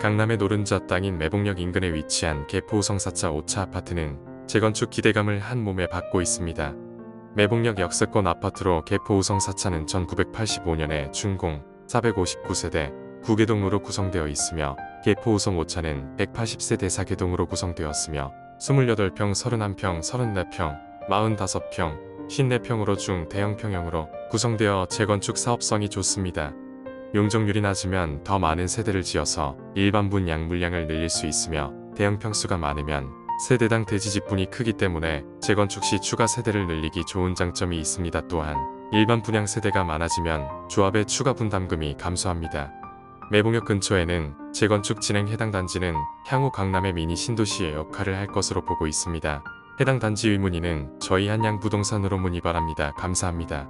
강남의 노른자 땅인 매봉역 인근에 위치한 개포우성 4차 5차 아파트는 재건축 기대감을 한 몸에 받고 있습니다. 매봉역 역세권 아파트로 개포우성 4차는 1985년에 준공 459세대 9개동으로 구성되어 있으며 개포 우성 5차는 180세대 4개동으로 구성되었으며 28평, 31평, 34평, 45평, 54평으로 중 대형 평형으로 구성되어 재건축 사업성이 좋습니다. 용적률이 낮으면 더 많은 세대를 지어서 일반 분 양 물량을 늘릴 수 있으며 대형 평수가 많으면 세대당 대지 지분이 크기 때문에 재건축 시 추가 세대를 늘리기 좋은 장점이 있습니다. 또한 일반 분양 세대가 많아지면 조합의 추가 분담금이 감소합니다. 매봉역 근처에는 재건축 진행 해당 단지는 향후 강남의 미니 신도시의 역할을 할 것으로 보고 있습니다. 해당 단지 의문의는 저희 한양 부동산으로 문의 바랍니다. 감사합니다.